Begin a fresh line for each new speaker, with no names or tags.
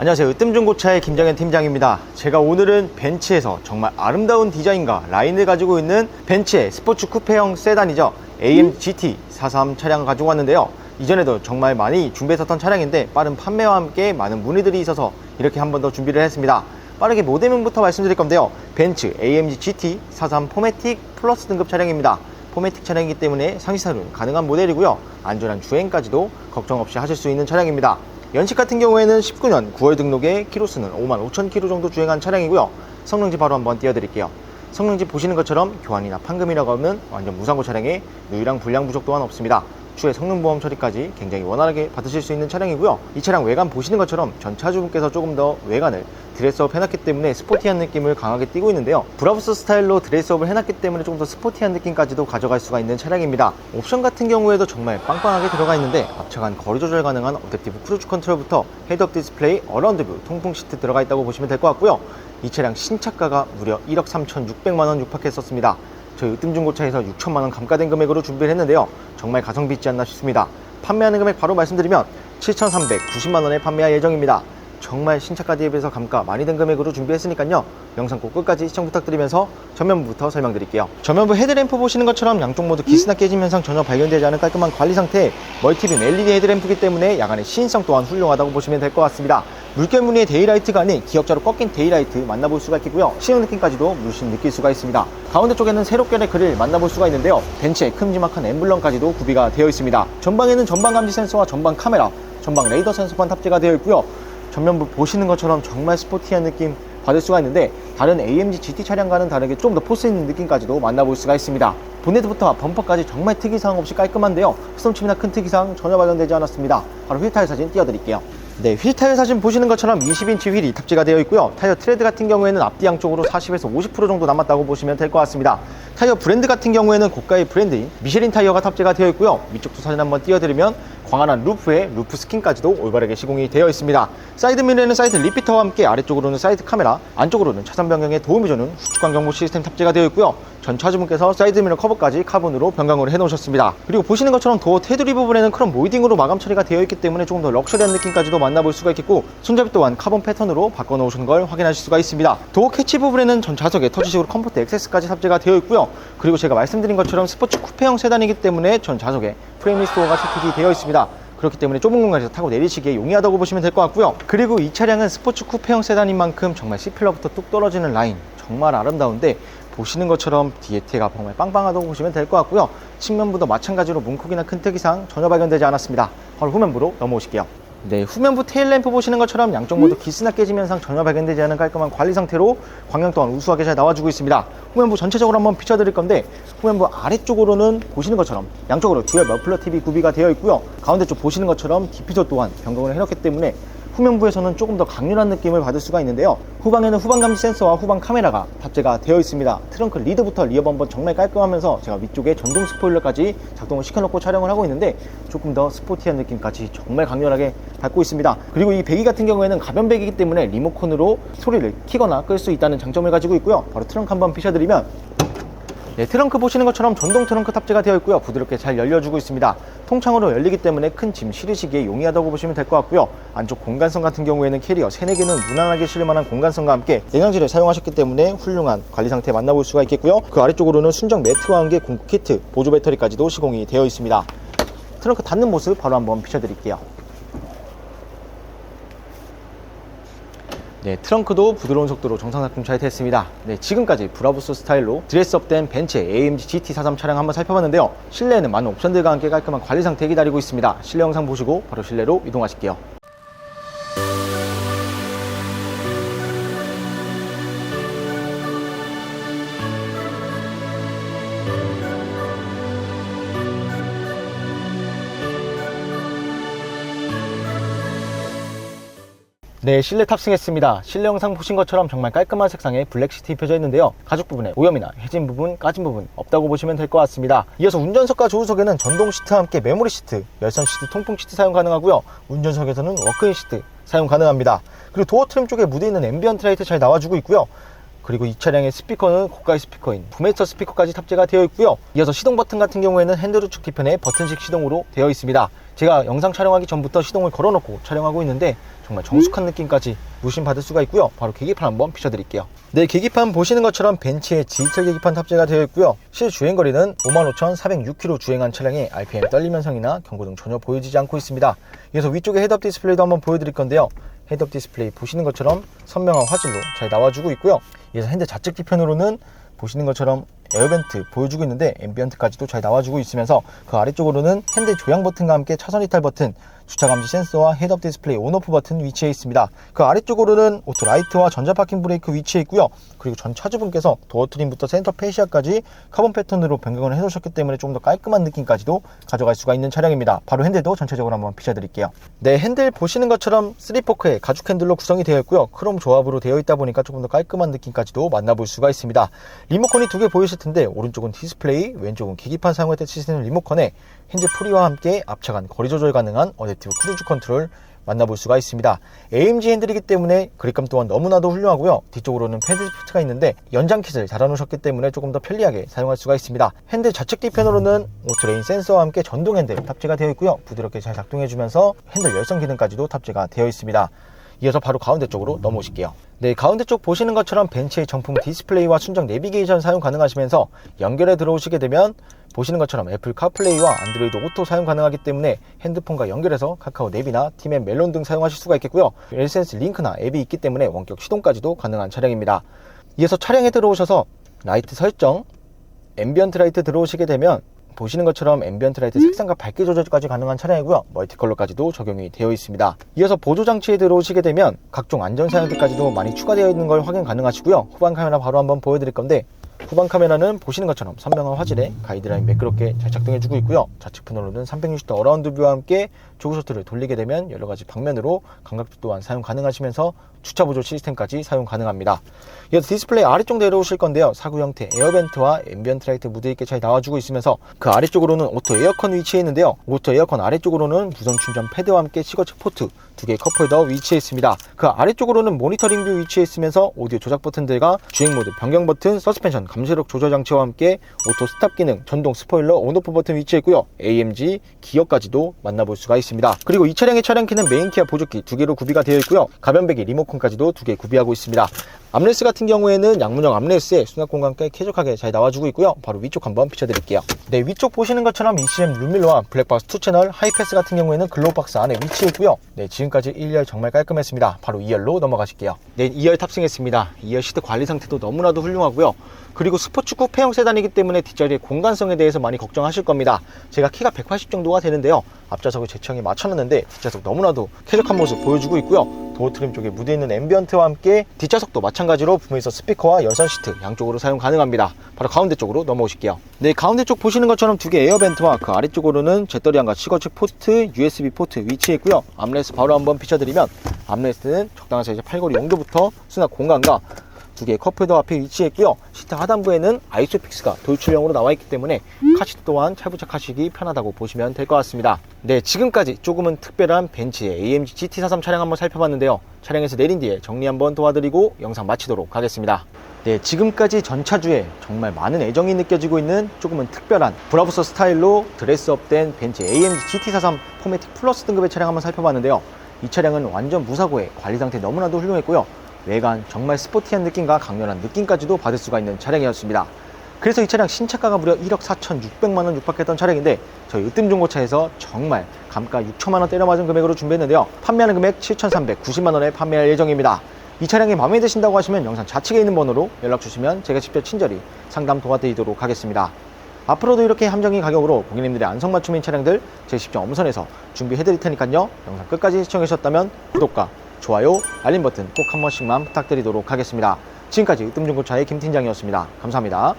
안녕하세요. 으뜸중고차의 김정현 팀장입니다. 제가 오늘은 벤츠에서 정말 아름다운 디자인과 라인을 가지고 있는 벤츠의 스포츠 쿠페형 세단이죠. AM GT 43 차량을 가지고 왔는데요. 이전에도 정말 많이 준비했었던 차량인데 빠른 판매와 함께 많은 문의들이 있어서 이렇게 한 번 더 준비를 했습니다. 빠르게 모델명부터 말씀드릴 건데요. 벤츠 AMG GT 43 포매틱 플러스 등급 차량입니다. 포매틱 차량이기 때문에 상시 사륜 가능한 모델이고요. 안전한 주행까지도 걱정 없이 하실 수 있는 차량입니다. 연식 같은 경우에는 19년 9월 등록에 키로수는 5만 5천 킬로 정도 주행한 차량이고요. 성능지 바로 한번 띄워드릴게요. 성능지 보시는 것처럼 교환이나 판금이라고 하면 완전 무상고 차량에 누유랑 불량 부족 또한 없습니다. 추후에 성능보험 처리까지 굉장히 원활하게 받으실 수 있는 차량이고요. 이 차량 외관 보시는 것처럼 전 차주분께서 조금 더 외관을 드레스업 해놨기 때문에 스포티한 느낌을 강하게 띄고 있는데요. 브라우스 스타일로 드레스업을 해놨기 때문에 조금 더 스포티한 느낌까지도 가져갈 수가 있는 차량입니다. 옵션 같은 경우에도 정말 빵빵하게 들어가 있는데 앞차간 거리 조절 가능한 어댑티브 크루즈 컨트롤부터 헤드업 디스플레이, 어라운드 뷰, 통풍 시트 들어가 있다고 보시면 될 것 같고요. 이 차량 신차가가 무려 1억 3,600만 원 육박했었습니다. 저희 으뜸중고차에서 6천만 원 감가된 금액으로 준비를 했는데요. 정말 가성비 있지 않나 싶습니다. 판매하는 금액 바로 말씀드리면 7,390만 원에 판매할 예정입니다. 정말 신차가 대비해서 감가 많이 된 금액으로 준비했으니까요. 영상 꼭 끝까지 시청 부탁드리면서 전면부부터 설명드릴게요. 전면부 헤드램프 보시는 것처럼 양쪽 모두 기스나 깨짐 현상 전혀 발견되지 않은 깔끔한 관리 상태 멀티빔 LED 헤드램프이기 때문에 야간의 시인성 또한 훌륭하다고 보시면 될 것 같습니다. 물결 무늬의 데이라이트가 아닌 기역자로 꺾인 데이라이트 만나볼 수가 있겠고요. 시흥 느낌까지도 물씬 느낄 수가 있습니다. 가운데 쪽에는 세롭결의 그릴 만나볼 수가 있는데요. 벤츠의 큼지막한 엠블럼까지도 구비가 되어 있습니다. 전방에는 전방 감지 센서와 전방 카메라, 전방 레이더 센서판 탑재가 되어 있고요. 전면부 보시는 것처럼 정말 스포티한 느낌 받을 수가 있는데 다른 AMG GT 차량과는 다르게 좀 더 포스 있는 느낌까지도 만나볼 수가 있습니다. 본네트부터 범퍼까지 정말 특이사항 없이 깔끔한데요. 흠침이나 큰 특이사항 전혀 발견되지 않았습니다. 바로 휠 타일 사진 띄워드릴게요. 네, 휠 타일 사진 보시는 것처럼 20인치 휠이 탑재가 되어 있고요. 타이어 트레드 같은 경우에는 앞뒤 양쪽으로 40에서 50% 정도 남았다고 보시면 될 것 같습니다. 타이어 브랜드 같은 경우에는 고가의 브랜드인 미쉐린 타이어가 탑재가 되어 있고요. 위쪽도 사진 한번 띄워드리면 광활한 루프에 루프 스킨까지도 올바르게 시공이 되어 있습니다. 사이드 미러에는 사이드 리피터와 함께 아래쪽으로는 사이드 카메라, 안쪽으로는 차선 변경에 도움이 주는 후측 광 경보 시스템 탑재가 되어 있고요. 전 차주분께서 사이드 미러 커버까지 카본으로 변경을 해 놓으셨습니다. 그리고 보시는 것처럼 도어 테두리 부분에는 크롬 모이딩으로 마감 처리가 되어 있기 때문에 조금 더 럭셔리한 느낌까지도 만나볼 수가 있겠고 손잡이 또한 카본 패턴으로 바꿔 놓으신 걸 확인하실 수가 있습니다. 도어 캐치 부분에는 전 좌석에 터치식으로 컴포트 액세스까지 탑재가 되어 있고요. 그리고 제가 말씀드린 것처럼 스포츠 쿠페형 세단이기 때문에 전 좌석에 프레임 리스 도어가 채택이 되어 있습니다. 그렇기 때문에 좁은 공간에서 타고 내리시기에 용이하다고 보시면 될 것 같고요. 그리고 이 차량은 스포츠 쿠페형 세단인 만큼 정말 C필러부터 뚝 떨어지는 라인 정말 아름다운데 보시는 것처럼 뒤에 테가 정말 빵빵하다고 보시면 될 것 같고요. 측면부도 마찬가지로 문콕이나 큰 특이사항 전혀 발견되지 않았습니다. 바로 후면부로 넘어오실게요. 네, 후면부 테일램프 보시는 것처럼 양쪽 모두 기스나 깨짐 현상 전혀 발견되지 않은 깔끔한 관리 상태로 광명 또한 우수하게 잘 나와주고 있습니다. 후면부 전체적으로 한번 비춰드릴 건데 후면부 아래쪽으로는 보시는 것처럼 양쪽으로 듀얼 머플러 TV 구비가 되어 있고요. 가운데 쪽 보시는 것처럼 디퓨저 또한 변경을 해놓기 때문에 후면부에서는 조금 더 강렬한 느낌을 받을 수가 있는데요. 후방에는 후방 감지 센서와 후방 카메라가 탑재가 되어 있습니다. 트렁크 리드부터 리어 범버 정말 깔끔하면서 제가 위쪽에 전동 스포일러까지 작동을 시켜놓고 촬영을 하고 있는데 조금 더 스포티한 느낌까지 정말 강렬하게 받고 있습니다. 그리고 이 배기 같은 경우에는 가변 배기이기 때문에 리모컨으로 소리를 키거나 끌 수 있다는 장점을 가지고 있고요. 바로 트렁크 한번 피셔드리면 네, 트렁크 보시는 것처럼 전동 트렁크 탑재가 되어 있고요. 부드럽게 잘 열려주고 있습니다. 통창으로 열리기 때문에 큰 짐 실으시기에 용이하다고 보시면 될 것 같고요. 안쪽 공간성 같은 경우에는 캐리어 3, 4개는 무난하게 실을 만한 공간성과 함께 냉장지를 사용하셨기 때문에 훌륭한 관리 상태 만나볼 수가 있겠고요. 그 아래쪽으로는 순정 매트와 함께 공구 키트, 보조 배터리까지도 시공이 되어 있습니다. 트렁크 닫는 모습 바로 한번 비춰드릴게요. 네, 트렁크도 부드러운 속도로 정상 작동 잘 됐습니다. 네, 지금까지 브라보스 스타일로 드레스업된 벤츠의 AMG GT43 차량 한번 살펴봤는데요. 실내에는 많은 옵션들과 함께 깔끔한 관리 상태 기다리고 있습니다. 실내 영상 보시고 바로 실내로 이동하실게요. 네, 실내 탑승했습니다. 실내 영상 보신 것처럼 정말 깔끔한 색상의 블랙 시트 입혀져 있는데요. 가죽 부분에 오염이나 해진 부분, 까진 부분 없다고 보시면 될 것 같습니다. 이어서 운전석과 조수석에는 전동 시트와 함께 메모리 시트, 열선 시트, 통풍 시트 사용 가능하고요. 운전석에서는 워크인 시트 사용 가능합니다. 그리고 도어 트림 쪽에 묻어있는 앰비언트 라이트 잘 나와주고 있고요. 그리고 이 차량의 스피커는 고가의 스피커인 부메스터 스피커까지 탑재가 되어 있고요. 이어서 시동 버튼 같은 경우에는 핸들 우측 뒤편에 버튼식 시동으로 되어 있습니다. 제가 영상 촬영하기 전부터 시동을 걸어놓고 촬영하고 있는데 정말 정숙한 느낌까지 무심 받을 수가 있고요. 바로 계기판 한번 비춰드릴게요. 네, 계기판 보시는 것처럼 벤츠의 디지털 계기판 탑재가 되어 있고요. 실 주행거리는 55,406km 주행한 차량의 RPM 떨림 현상이나 경고등 전혀 보여지지 않고 있습니다. 이어서 위쪽에 헤드업 디스플레이도 한번 보여드릴 건데요. 헤드업 디스플레이 보시는 것처럼 선명한 화질로 잘 나와주고 있고요. 이어서 핸드 좌측 뒤편으로는 보시는 것처럼 에어벤트 보여주고 있는데 앰비언트까지도 잘 나와주고 있으면서 그 아래쪽으로는 핸드 조향 버튼과 함께 차선 이탈 버튼, 주차 감지 센서와 헤드업 디스플레이 온오프 버튼 위치해 있습니다. 그 아래쪽으로는 오토 라이트와 전자 파킹 브레이크 위치해 있고요. 그리고 전 차주분께서 도어 트림부터 센터 페시아까지 카본 패턴으로 변경을 해 놓으셨기 때문에 좀 더 깔끔한 느낌까지도 가져갈 수가 있는 차량입니다. 바로 핸들도 전체적으로 한번 비춰 드릴게요. 네, 핸들 보시는 것처럼 3포크의 가죽 핸들로 구성이 되어 있고요. 크롬 조합으로 되어 있다 보니까 조금 더 깔끔한 느낌까지도 만나볼 수가 있습니다. 리모컨이 두 개 보이실 텐데 오른쪽은 디스플레이, 왼쪽은 계기판 사용할 때 쓰시는 리모컨에 핸즈 프리와 함께 앞차간 거리 조절 가능한 어댑 티브 크루즈 컨트롤 만나볼 수가 있습니다. AMG 핸들이기 때문에 그립감 또한 너무나도 훌륭하고요. 뒤쪽으로는 패드 스프트가 있는데 연장 킷을 달아놓으셨기 때문에 조금 더 편리하게 사용할 수가 있습니다. 핸들 좌측 뒤편으로는 오토레인 센서와 함께 전동 핸들 탑재가 되어 있고요. 부드럽게 잘 작동해주면서 핸들 열선 기능까지도 탑재가 되어 있습니다. 이어서 바로 가운데 쪽으로 넘어오실게요. 네, 가운데 쪽 보시는 것처럼 벤츠의 정품 디스플레이와 순정 내비게이션 사용 가능하시면서 연결해 들어오시게 되면 보시는 것처럼 애플 카플레이와 안드로이드 오토 사용 가능하기 때문에 핸드폰과 연결해서 카카오 앱이나 팀앱 멜론 등 사용하실 수가 있겠고요. 엘센스 링크나 앱이 있기 때문에 원격 시동까지도 가능한 차량입니다. 이어서 차량에 들어오셔서 라이트 설정, 앰비언트 라이트 들어오시게 되면 보시는 것처럼 앰비언트 라이트 색상과 밝기 조절까지 가능한 차량이고요. 멀티컬러까지도 적용이 되어 있습니다. 이어서 보조 장치에 들어오시게 되면 각종 안전 사양들까지도 많이 추가되어 있는 걸 확인 가능하시고요. 후방 카메라 바로 한번 보여드릴 건데 후방 카메라는 보시는 것처럼 선명한 화질에 가이드라인 매끄럽게 잘 작동해주고 있고요. 좌측 편으로는 360도 어라운드 뷰와 함께 조그 셔터를 돌리게 되면 여러 가지 방면으로 감각도 또한 사용 가능하시면서 주차 보조 시스템까지 사용 가능합니다. 이어서 디스플레이 아래쪽 내려오실 건데요. 사구 형태 에어벤트와 앰비언트 라이트 무드 있게 잘 나와주고 있으면서 그 아래쪽으로는 오토 에어컨 위치해 있는데요. 오토 에어컨 아래쪽으로는 무선 충전 패드와 함께 시거체 포트 두 개의 컵홀더 위치해 있습니다. 그 아래쪽으로는 모니터링 뷰 위치해 있으면서 오디오 조작 버튼들과 주행 모드 변경 버튼, 서스펜션 감시력 조절 장치와 함께 오토 스탑 기능, 전동 스포일러 온오프 버튼 위치해 있고요. AMG 기어까지도 만나볼 수가 있습니다. 그리고 이 차량의 차량키는 메인 키와 보조키 두 개로 구비가 되어 있고요. 가변배기 리모컨까지도 두 개 구비하고 있습니다. 암레스 같은 경우에는 양문형 암레스에 수납 공간 꽤 쾌적하게 잘 나와주고 있고요. 바로 위쪽 한번 비춰드릴게요. 네, 위쪽 보시는 것처럼 ECM 룸밀러와 블랙박스 2 채널 하이패스 같은 경우에는 글로우박스 안에 위치해 있고요. 네, 지금 까지 1열 정말 깔끔했습니다. 바로 2열로 넘어가실게요. 네, 2열 탑승했습니다. 2열 시트 관리 상태도 너무나도 훌륭하고요. 그리고 스포츠 쿠페형 세단이기 때문에 뒷자리의 공간성에 대해서 많이 걱정하실 겁니다. 제가 키가 180 정도가 되는데요. 앞좌석을 제청에 맞춰놨는데 뒷좌석 너무나도 쾌적한 모습 보여주고 있고요. 도어 트림 쪽에 묻어있는 앰비언트와 함께 뒷좌석도 마찬가지로 부메이서 스피커와 열선 시트 양쪽으로 사용 가능합니다. 바로 가운데 쪽으로 넘어오실게요. 네, 가운데 쪽 보시는 것처럼 두 개 에어벤트와 그 아래쪽으로는 제떨이안과 시거치 포트, USB 포트 위치해 있고요. 암레스 바로 한번 비춰드리면 암레스는 적당한 사이즈 팔걸이 용도부터 수납 공간과 두 개의 컵홀더 앞에 위치했고요. 시트 하단부에는 아이소픽스가 돌출형으로 나와 있기 때문에 카시트 또한 찰부착하시기 편하다고 보시면 될 것 같습니다. 네, 지금까지 조금은 특별한 벤츠의 AMG GT43 차량 한번 살펴봤는데요. 차량에서 내린 뒤에 정리 한번 도와드리고 영상 마치도록 하겠습니다. 네, 지금까지 전차주에 정말 많은 애정이 느껴지고 있는 조금은 특별한 브라보서 스타일로 드레스업된 벤츠 AMG GT43 포매틱 플러스 등급의 차량 한번 살펴봤는데요. 이 차량은 완전 무사고에 관리 상태 너무나도 훌륭했고요. 외관 정말 스포티한 느낌과 강렬한 느낌까지도 받을 수가 있는 차량이었습니다. 그래서 이 차량 신차가가 무려 1억 4,600만 원 육박했던 차량인데 저희 으뜸중고차에서 정말 감가 6천만 원 때려 맞은 금액으로 준비했는데요. 판매하는 금액 7,390만 원에 판매할 예정입니다. 이 차량이 마음에 드신다고 하시면 영상 좌측에 있는 번호로 연락 주시면 제가 직접 친절히 상담 도와드리도록 하겠습니다. 앞으로도 이렇게 함정인 가격으로 고객님들의 안성맞춤인 차량들 제 직접 엄선해서 준비해 드릴 테니까요. 영상 끝까지 시청해 주셨다면 구독과 좋아요, 알림 버튼 꼭 한 번씩만 부탁드리도록 하겠습니다. 지금까지 으뜸중고차의 김 팀장이었습니다. 감사합니다.